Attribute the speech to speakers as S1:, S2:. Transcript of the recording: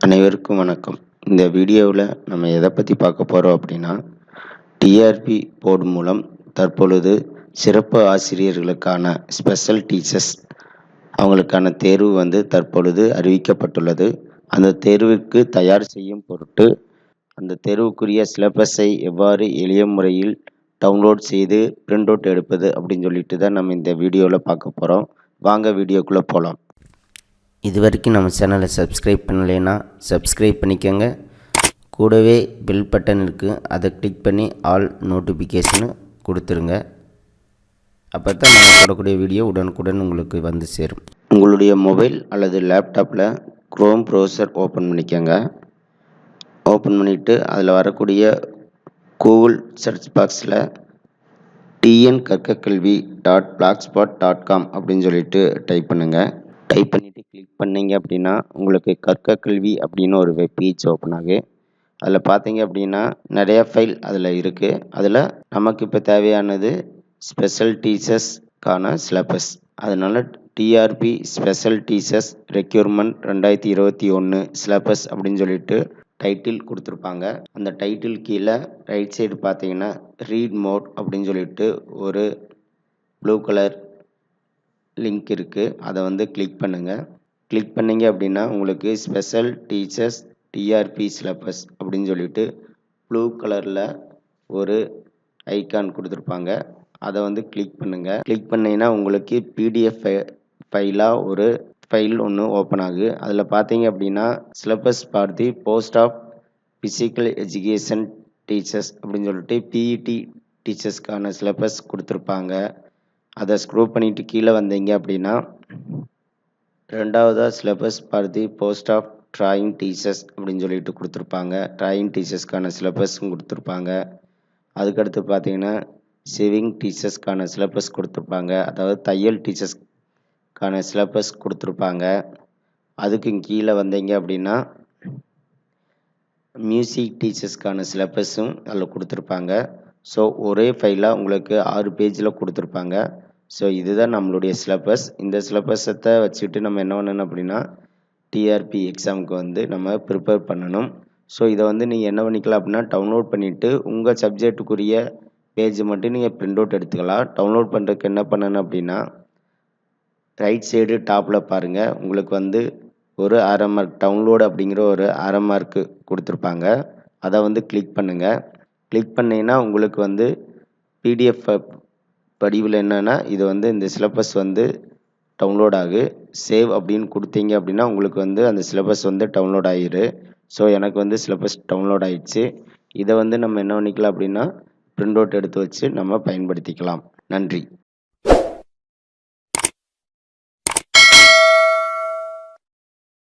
S1: அனைவருக்கும் வணக்கம். இந்த வீடியோவில் நம்ம எதை பற்றி பார்க்க போகிறோம் அப்படின்னா டிஆர்பி போர்டு மூலம் தற்பொழுது சிறப்பு ஆசிரியர்களுக்கான ஸ்பெஷல் டீச்சர்ஸ் அவங்களுக்கான தேர்வு வந்து தற்பொழுது அறிவிக்கப்பட்டுள்ளது. அந்த தேர்வுக்கு தயார் செய்யும் பொருட்டு அந்த தேர்வுக்குரிய சிலபஸை எவ்வாறு எளிய முறையில் டவுன்லோட் செய்து பிரிண்ட் அவுட் எடுப்பது அப்படின்னு சொல்லிட்டு தான் நம்ம இந்த வீடியோவில் பார்க்க போகிறோம் வாங்க வீடியோக்குள்ளே போகலாம்
S2: இது வரைக்கும் நம்ம சேனலை சப்ஸ்கிரைப் பண்ணலைன்னா சப்ஸ்கிரைப் பண்ணிக்கோங்க. கூடவே பெல் பட்டன் இருக்குது அதை கிளிக் பண்ணி ஆல் நோட்டிஃபிகேஷனு கொடுத்துருங்க. அப்போ தான் நம்ம போடக்கூடிய வீடியோ உடனுக்குடன் உங்களுக்கு வந்து சேரும்.
S1: உங்களுடைய மொபைல் அல்லது லேப்டாப்பில் க்ரோம் ப்ரௌசர் ஓப்பன் பண்ணிக்கோங்க. ஓப்பன் பண்ணிவிட்டு அதில் வரக்கூடிய கூகுள் சர்ச் பாக்ஸில் TN கற்கக்கல்வி dot blog spot dot com அப்படின்னு சொல்லிட்டு டைப் பண்ணுங்கள் டைப் பண்ணி பண்ணீங்க அப்படின்னா உங்களுக்கு கற்க கல்வி அப்படின்னு ஒரு வெப் பேஜ் ஓப்பன் ஆகும் அதில் பார்த்தீங்க அப்படின்னா நிறையா ஃபைல் அதில் இருக்குது அதில் நமக்கு இப்போ தேவையானது ஸ்பெஷல் டீச்சர்ஸ்க்கான சிலபஸ் அதனால் டிஆர்பி ஸ்பெஷல் டீச்சர்ஸ் ரெக்யூர்மெண்ட் ரெண்டாயிரத்தி இருபத்தி ஒன்று சிலபஸ் அப்படின்னு சொல்லிட்டு டைட்டில் கொடுத்துருப்பாங்க. அந்த டைட்டில் கீழே ரைட் சைடு பார்த்தீங்கன்னா ரீட் மோட் அப்படின்னு சொல்லிட்டு ஒரு ப்ளூ கலர் லிங்க் இருக்குது அதை வந்து கிளிக் பண்ணுங்கள் கிளிக் பண்ணிங்க அப்படின்னா உங்களுக்கு ஸ்பெஷல் டீச்சர்ஸ் டிஆர்பி சிலபஸ் அப்படின்னு சொல்லிட்டு ப்ளூ கலரில் ஒரு ஐக்கான் கொடுத்துருப்பாங்க. அதை வந்து கிளிக் பண்ணுங்கள் கிளிக் பண்ணிங்கன்னா உங்களுக்கு பிடிஎஃப் ஃபைலாக ஒரு ஃபைல் ஒன்று ஓப்பன் ஆகுது. அதில் பார்த்தீங்க அப்படின்னா syllabus for the post of physical education teachers அப்படின்னு சொல்லிட்டு பிஇடி டீச்சர்ஸ்க்கான சிலபஸ் கொடுத்துருப்பாங்க. அதை ஸ்க்ரூ பண்ணிவிட்டு கீழே வந்தீங்க அப்படின்னா ரெண்டாவதாக syllabus for the post of drawing teachers அப்படின்னு சொல்லிட்டு கொடுத்துருப்பாங்க. ட்ராயிங் டீச்சர்ஸ்க்கான சிலபஸும் கொடுத்துருப்பாங்க. அதுக்கடுத்து பார்த்தீங்கன்னா சிவிங் டீச்சர்ஸ்க்கான சிலபஸ் கொடுத்துருப்பாங்க. அதாவது தையல் டீச்சர்ஸ்க்கான சிலபஸ் கொடுத்துருப்பாங்க. அதுக்கு கீழே வந்தீங்க அப்படின்னா மியூசிக் டீச்சர்ஸ்க்கான சிலபஸும் அதில் கொடுத்துருப்பாங்க. ஸோ ஒரே ஃபைலாக உங்களுக்கு ஆறு பேஜில் கொடுத்துருப்பாங்க. ஸோ இதுதான் நம்மளுடைய சிலபஸ் இந்த சிலபஸத்தை வச்சுக்கிட்டு நம்ம என்ன பண்ணணும் அப்படின்னா டிஆர்பி எக்ஸாமுக்கு வந்து நம்ம ப்ரிப்பேர் பண்ணணும். ஸோ இதை வந்து நீங்கள் என்ன பண்ணிக்கலாம் அப்படின்னா டவுன்லோட் பண்ணிவிட்டு உங்கள் சப்ஜெக்ட்டுக்குரிய பேஜ் மட்டும் நீங்கள் பிரிண்ட் அவுட் எடுத்துக்கலாம். டவுன்லோட் பண்ணுறதுக்கு என்ன பண்ணணும் அப்படின்னா ரைட் சைடு டாப்பில் பாருங்கள் உங்களுக்கு வந்து ஒரு அரை மார்க் டவுன்லோடு அப்படிங்கிற ஒரு அரை மார்க்கு கொடுத்துருப்பாங்க. அதை வந்து கிளிக் பண்ணுங்கள் கிளிக் பண்ணிங்கன்னா உங்களுக்கு வந்து பிடிஎஃப் படிவில் என்னென்னா இது வந்து இந்த சிலபஸ் வந்து டவுன்லோட் ஆகு. சேவ் அப்படின்னு கொடுத்தீங்க அப்படின்னா உங்களுக்கு வந்து அந்த சிலபஸ் வந்து டவுன்லோட் ஆகிரு ஸோ எனக்கு வந்து சிலபஸ் டவுன்லோட் ஆயிடுச்சு. இதை வந்து நம்ம என்ன பண்ணிக்கலாம் அப்படின்னா பிரிண்ட் அவுட் எடுத்து வச்சு நம்ம பயன்படுத்திக்கலாம். நன்றி.